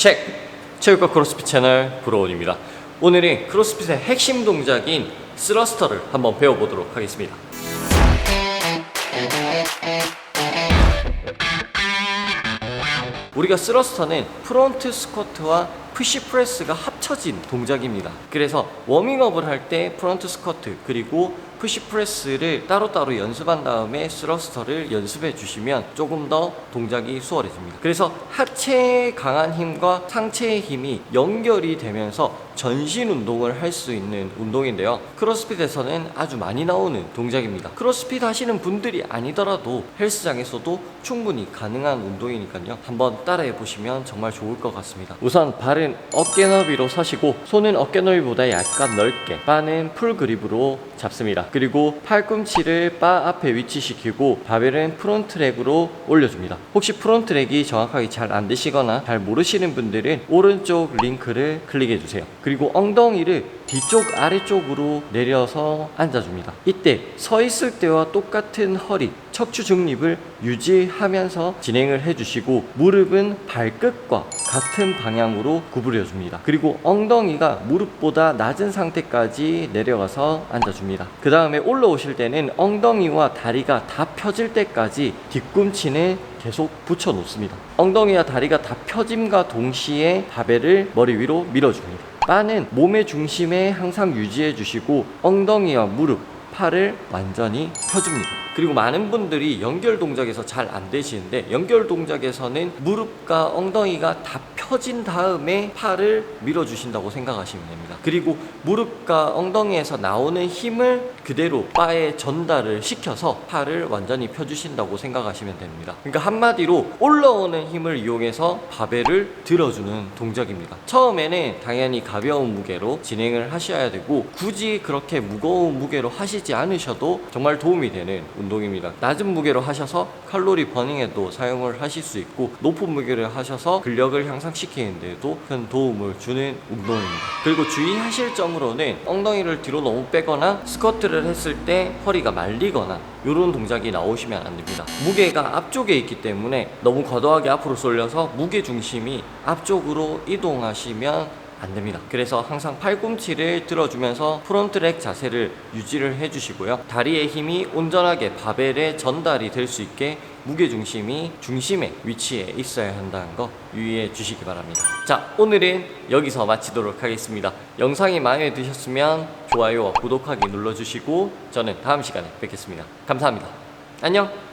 체크! 체육과 크로스핏 채널 브로운입니다. 오늘은 크로스핏의 핵심 동작인 스러스터를 한번 배워보도록 하겠습니다. 우리가 스러스터는 프론트 스쿼트와 푸시 프레스가 합쳐진 동작입니다. 그래서 워밍업을 할 때 프론트 스쿼트 그리고 푸시 프레스를 따로따로 연습한 다음에 스러스터를 연습해 주시면 조금 더 동작이 수월해집니다. 그래서 하체의 강한 힘과 상체의 힘이 연결이 되면서 전신 운동을 할 수 있는 운동인데요. 크로스핏에서는 아주 많이 나오는 동작입니다. 크로스핏 하시는 분들이 아니더라도 헬스장에서도 충분히 가능한 운동이니까요. 한번 따라해 보시면 정말 좋을 것 같습니다. 우선 발은 어깨 너비로 서시고 손은 어깨 너비보다 약간 넓게 바는 풀 그립으로 잡습니다. 그리고 팔꿈치를 바 앞에 위치시키고 바벨은 프론트렉으로 올려줍니다. 혹시 프론트렉이 정확하게 잘 안 되시거나 잘 모르시는 분들은 오른쪽 링크를 클릭해 주세요. 그리고 엉덩이를 뒤쪽 아래쪽으로 내려서 앉아줍니다. 이때 서 있을 때와 똑같은 허리, 척추 중립을 유지하면서 진행을 해주시고 무릎은 발끝과 같은 방향으로 구부려 줍니다. 그리고 엉덩이가 무릎보다 낮은 상태까지 내려가서 앉아 줍니다. 그 다음에 올라오실 때는 엉덩이와 다리가 다 펴질 때까지 뒤꿈치는 계속 붙여 놓습니다. 엉덩이와 다리가 다 펴짐과 동시에 바벨을 머리 위로 밀어줍니다. 바는 몸의 중심에 항상 유지해 주시고 엉덩이와 무릎, 팔을 완전히 펴줍니다. 그리고 많은 분들이 연결 동작에서 잘 안 되시는데 연결 동작에서는 무릎과 엉덩이가 다 펴진 다음에 팔을 밀어주신다고 생각하시면 됩니다. 그리고 무릎과 엉덩이에서 나오는 힘을 그대로 바에 전달을 시켜서 팔을 완전히 펴주신다고 생각하시면 됩니다. 그러니까 한마디로 올라오는 힘을 이용해서 바벨을 들어주는 동작입니다. 처음에는 당연히 가벼운 무게로 진행을 하셔야 되고 굳이 그렇게 무거운 무게로 하시지 않으셔도 정말 도움이 되는 운동입니다. 낮은 무게로 하셔서 칼로리 버닝에도 사용을 하실 수 있고 높은 무게를 하셔서 근력을 향상시키는 데도 큰 도움을 주는 운동입니다. 그리고 주의하실 점으로는 엉덩이를 뒤로 너무 빼거나 스쿼트를 했을 때 허리가 말리거나 이런 동작이 나오시면 안 됩니다. 무게가 앞쪽에 있기 때문에 너무 과도하게 앞으로 쏠려서 무게 중심이 앞쪽으로 이동하시면 안 됩니다. 그래서 항상 팔꿈치를 들어주면서 프론트렉 자세를 유지를 해주시고요. 다리의 힘이 온전하게 바벨에 전달이 될 수 있게 무게 중심이 중심의 위치에 있어야 한다는 거 유의해 주시기 바랍니다. 자, 오늘은 여기서 마치도록 하겠습니다. 영상이 마음에 드셨으면 좋아요와 구독하기 눌러주시고 저는 다음 시간에 뵙겠습니다. 감사합니다. 안녕!